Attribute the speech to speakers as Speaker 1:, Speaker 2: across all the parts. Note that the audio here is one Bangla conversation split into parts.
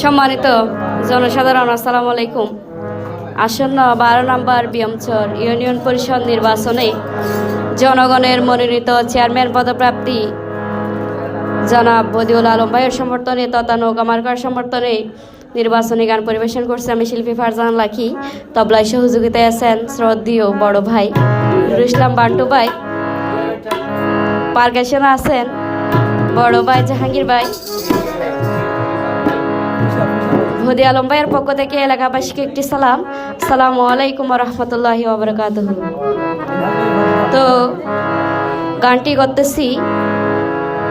Speaker 1: সম্মানিত জনসাধারণ, আসসালামু আলাইকুম। আসন্ন বারো নম্বর বিয়মচর ইউনিয়ন পরিষদ নির্বাচনে জনগণের মনোনীত চেয়ারম্যান পদপ্রাপ্তি জনাব বদিউল আলম ভাইয়ের সমর্থনে তথা নৌকা মার্কার সমর্থনে নির্বাচনী গান পরিবেশন করছে আমি শিল্পী ফারজান লাখি তবলায় সহযোগিতায় আছেন শ্রদ্ধীয় বড় ভাই ইসলাম বান্টু ভাই। পার্কেশনে আছেন বড় ভাই জাহাঙ্গীর ভাই। ভদি আলম ভাইয়ের পক্ষ থেকে এলাকাবাসীকে একটি সালাম। সালাম আলাইকুম রহমতুল্লাহ ওবরাকাত তো গানটি করতেছি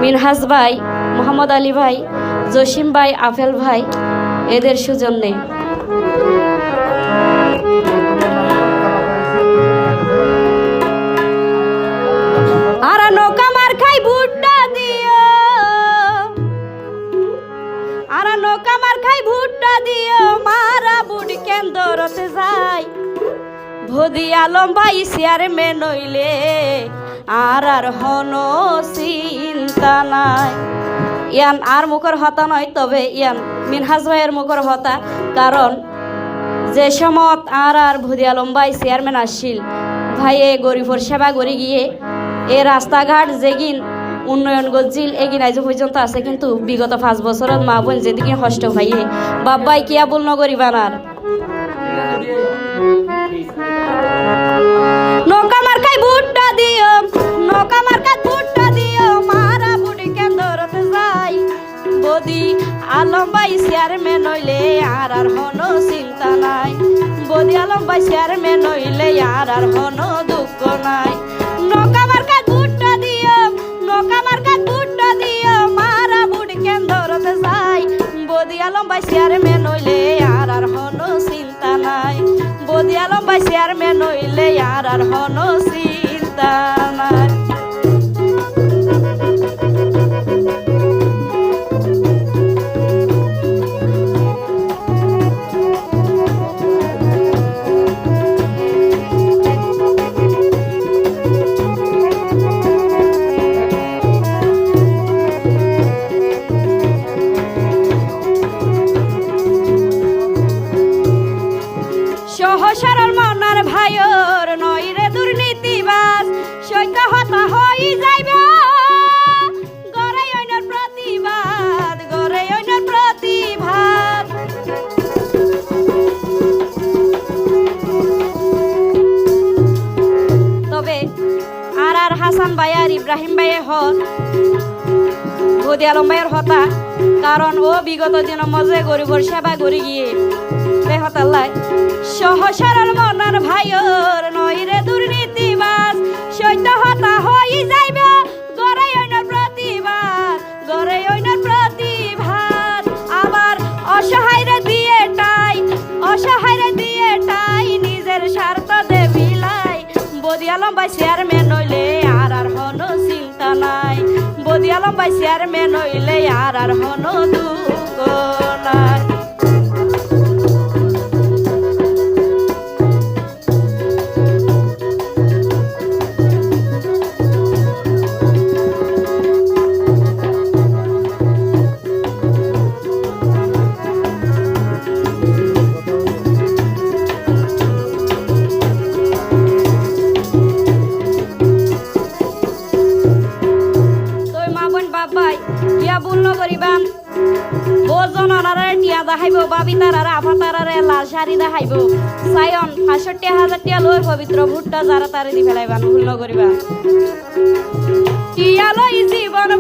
Speaker 1: মিনহাজ ভাই, মোহাম্মদ আলী ভাই, জসিম ভাই, আফেল ভাই, এদের সুজন্যে। ভদি আলম ভাই মে নইলে আর আর হন চিন্তা নাই। ইয়ান আর মুখর হতা নয়, তবে ইয়ান মিনহাজ ভাইয়ের মুখর হতা, কারণ যে সমত আর আর ভদি আলম ভাই চেয়ারম্যান আসছিল ভাইয়ে গরিবর সেবা করে গিয়ে এ রাস্তাঘাট যেগিন উন্নয়ন গজিল এগিন আজ পর্যন্ত আছে, কিন্তু বিগত পাঁচ বছৰত মা বোন যেদিকে কষ্ট ভাইয়ে বাবাই কিয়া বল নগরি বানার? নৌকা ভুট্টা দিও, নৌকা মার্কাই ভুট্টা দিও, মারা বুড়ি যাই। বদি আলম বাই চেয়ারম্যান নইলে আর আর হনো চিন্তা নাই। বদি আলম বাই চেয়ারম্যান নইলে আর আর হনো দুঃখ নাই। নৌকা আর আর ইব্রাহিম ভাইয়ের হত বদি আলম ভাইয়ের হতা, কারণ ও বিগত দিন মজে গরিবর সেবা করে গিয়ে বেহতাল্লাই সহসরল মনার ভাইয়র নই রে দুর্নীতিবাজ, সৈত হতা হই যাইব প্রতিবাদ প্রতিভাদ আবার দিয়ে টাই, অসহায় রে দিয়ে টাই, নিজের স্বার্থ দেবিলাই বদি চেয়ারম্যান হইলে ভাই চেয়ারম্যান হইলে আর আর হনো দুঃখ নাই। দেখাইব, বাবি তারা আফা তারারে লাল শাড়ি দেখাইব। সায়ন, পাঁচষট্টি হাজার টিয়া লই পবিত্র ভুট্টা যারা তারে দি ফেলাইবা ভুল করিবা। টিয়া লই জীবন